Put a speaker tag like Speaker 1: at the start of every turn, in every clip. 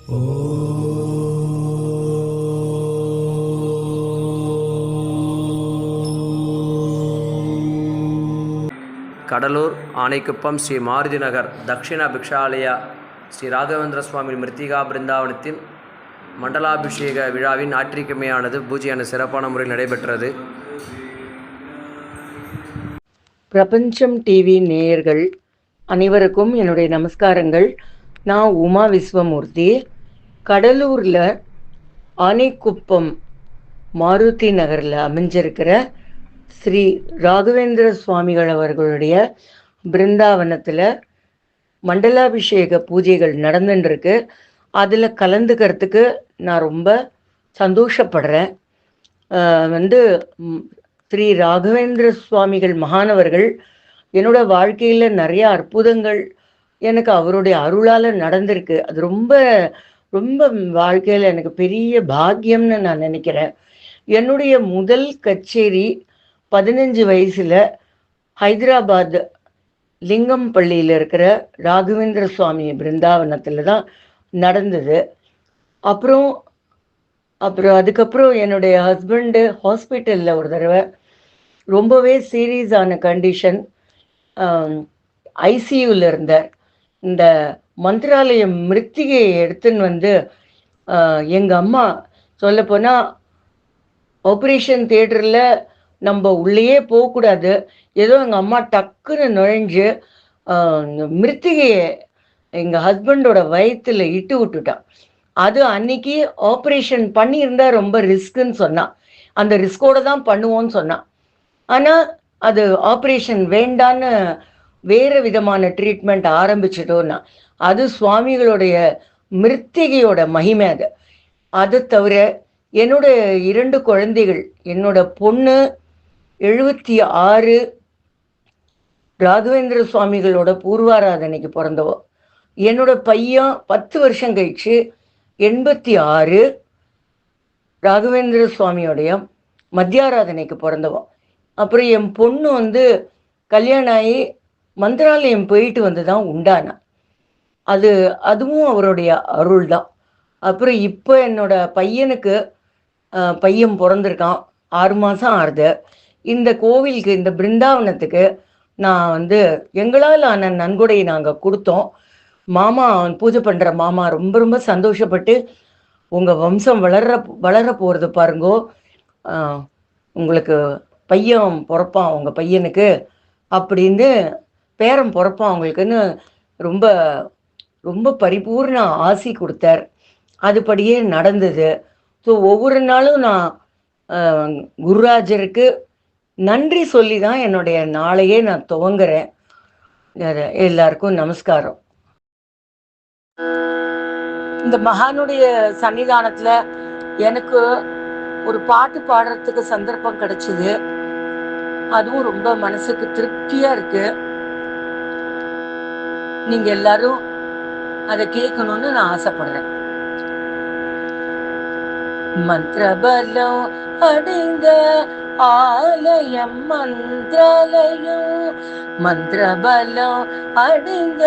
Speaker 1: கடலூர் ஆணைக்குப்பம் ஸ்ரீ மாருதி நகர் தக்ஷிண பிக்ஷாலயா ஸ்ரீ ராகவேந்திர சுவாமி மிருத்திகா பிருந்தாவனத்தின் மண்டலாபிஷேக விழாவின் ஞாயிற்றுக்கிழமையானது பூஜையான சிறப்பான முறையில் நடைபெற்றது.
Speaker 2: பிரபஞ்சம் டிவி நேயர்கள் அனைவருக்கும் என்னுடைய நமஸ்காரங்கள். நான் உமா விஸ்வமூர்த்தி கடலூரில் ஆனைக்குப்பம் மாருதி நகரில் அமைஞ்சிருக்கிற ஸ்ரீ ராகவேந்திர சுவாமிகள் அவர்களுடைய பிருந்தாவனத்தில் மண்டலாபிஷேக பூஜைகள் நடந்துட்டுருக்கு அதில் கலந்துக்கிறதுக்கு நான் ரொம்ப சந்தோஷப்படுறேன். வந்து ஸ்ரீ ராகவேந்திர சுவாமிகள் மகானவர்கள் என்னோட வாழ்க்கையில் நிறைய அற்புதங்கள் எனக்கு அவருடைய அருளால் நடந்திருக்கு. அது ரொம்ப ரொம்ப வாழ்க்கையில் எனக்கு பெரிய பாக்கியம்னு நான் நினைக்கிறேன். என்னுடைய முதல் கச்சேரி பதினஞ்சு வயசில் ஹைதராபாத் லிங்கம் பள்ளியில் இருக்கிற ராகவேந்திர சுவாமி பிருந்தாவனத்தில் தான் நடந்தது. அப்புறம் அப்புறம் அதுக்கப்புறம் என்னுடைய ஹஸ்பண்டு ஹாஸ்பிட்டலில் ஒரு தடவை ரொம்பவே சீரியஸான கண்டிஷன் ஐசியூவில் இருந்தார். இந்த மந்திராலயம் மிருத்திகையை எடுத்துன்னு வந்து எங்கள் அம்மா சொல்லப்போனால் ஆப்ரேஷன் தேட்டரில் நம்ம உள்ளேயே போகக்கூடாது. ஏதோ எங்கள் அம்மா டக்குன்னு நுழைஞ்சு மிருத்திகையை எங்கள் ஹஸ்பண்டோட வயிற்றுல இட்டு விட்டுட்டான் அது அன்னைக்கு ஆப்ரேஷன் பண்ணியிருந்தா ரொம்ப ரிஸ்க்குன்னு சொன்னான் அந்த ரிஸ்கோடு தான் பண்ணுவோன்னு சொன்னான் ஆனால் அது ஆப்ரேஷன் வேண்டான்னு வேறு விதமான ட்ரீட்மெண்ட் ஆரம்பிச்சிட்டோன்னா அது சுவாமிகளுடைய மிருத்திகையோட மகிமை அது. அது தவிர என்னோட இரண்டு குழந்தைகள் என்னோட பொண்ணு எழுபத்தி ஆறு ராகவேந்திர சுவாமிகளோட பூர்வாராதனைக்கு பிறந்தவோ. என்னோட பையன் பத்து வருஷம் கழிச்சு எண்பத்தி ஆறு ராகவேந்திர சுவாமியோடைய மத்தியாராதனைக்கு பிறந்தவோ. அப்புறம் என் பொண்ணு வந்து கல்யாணம் ஆகி மந்திராலயம் போயிட்டு வந்து தான் உண்டானா. அது அதுவும் அவருடைய அருள் தான் அப்புறம் இப்போ என்னோட பையனுக்கு பையன் பிறந்திருக்கான். ஆறு மாதம் ஆறுது. இந்த கோவிலுக்கு இந்த பிருந்தாவனத்துக்கு நான் வந்து எங்களால் ஆன நன்கொடையை நாங்கள் கொடுத்தோம். மாமா பூஜை பண்ணுற மாமா ரொம்ப ரொம்ப சந்தோஷப்பட்டு உங்கள் வம்சம் வளர்ற வளர போகிறது பாருங்கோ. உங்களுக்கு பையன் பிறப்பான் உங்கள் பையனுக்கு. அப்படின்னு பேரன் பிறப்போம் அவங்களுக்குன்னு ரொம்ப ரொம்ப பரிபூர்ண ஆசி கொடுத்தார். அதுபடியே நடந்தது. ஸோ ஒவ்வொரு நாளும் நான் குருராஜருக்கு நன்றி சொல்லி தான் என்னுடைய நாளையே நான் துவங்குறேன். எல்லாருக்கும் நமஸ்காரம். இந்த மகானுடைய சன்னிதானத்துல எனக்கு ஒரு பாட்டு பாடுறதுக்கு சந்தர்ப்பம் கிடைச்சது. அதுவும் ரொம்ப மனசுக்கு திருப்தியா இருக்கு. நீங்க எல்லாரும் அதை கேட்கணும்னு நான் ஆசைப்படுறேன். மந்திரபலம் அடைந்த ஆலயம் மந்திராலயம். மந்திரபலம் அடைந்த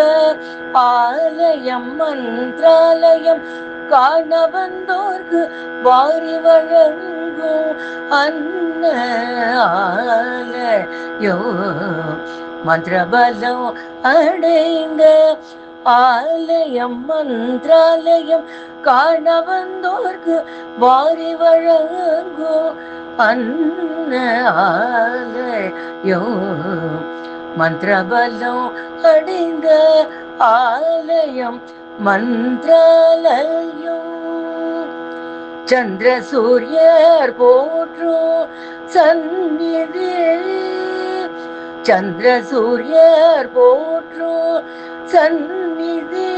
Speaker 2: ஆலயம் மந்திராலயம். காண வந்தோர்க்கு வாரி வழங்கும் அன்ன ஆலயோ மந்திரபலம் அடைந்த ஆலயம் மந்திராலயம் காண வந்தோர்க்கு வாரி வழங்கும் அன்ன ஆலயோ மந்திரபலம் அடைந்த ஆலயம் மந்திராலயம். சந்திர சூரியர் போற்றும் சந்நிதி சந்திர சூரியர் போற்றோ சந்நிதி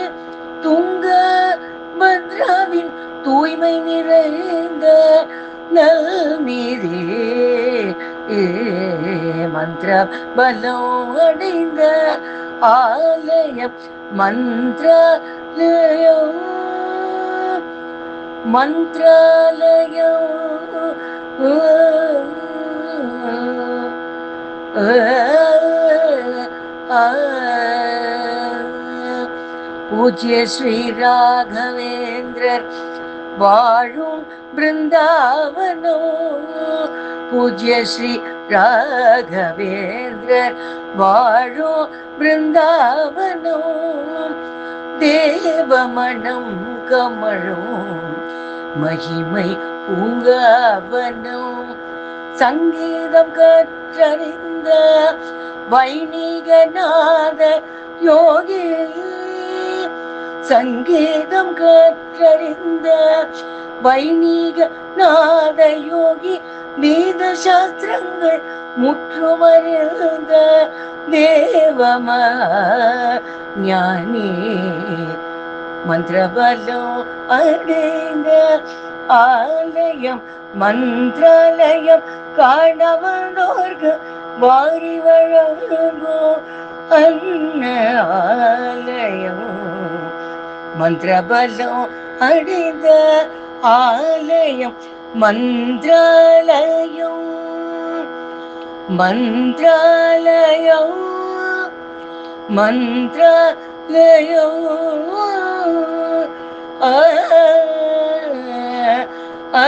Speaker 2: துங்க பத்ராவின் தூய்மை நிறைந்த நல்நீதி மந்திர பலம் அடைந்த ஆலயம் மந்திராலயம். மந்திராலயம். பூஜ்ய ஸ்ரீ ராகவேந்திரர். வாழும் பிருந்தாவனோ பூஜ்ய ஸ்ரீ ராகவேந்திரர். வாழும் பிருந்தாவனோ தேவமணம் கமழும். மகிமை பூங்காவனம். சங்கீதம் கற்றறிந்த வைணிகநாத யோகி சங்கீதம் கற்றறிந்த வைணிக நாத யோகி வேத சாஸ்திரங்கள் முற்றுமறிந்த தேவம ஞானி மந்திரபலம் அடைந்த ஆலயம் மந்திராலயம் காணவனோர்க்கு வாரி வழங்கோ அன்ன ஆலயம் മന്ത്രബലോ അടിത ആലയം മന്ത്രാലയോ മന്ത്രാലയോ മന്ത്രാലയോ. ആ ആ.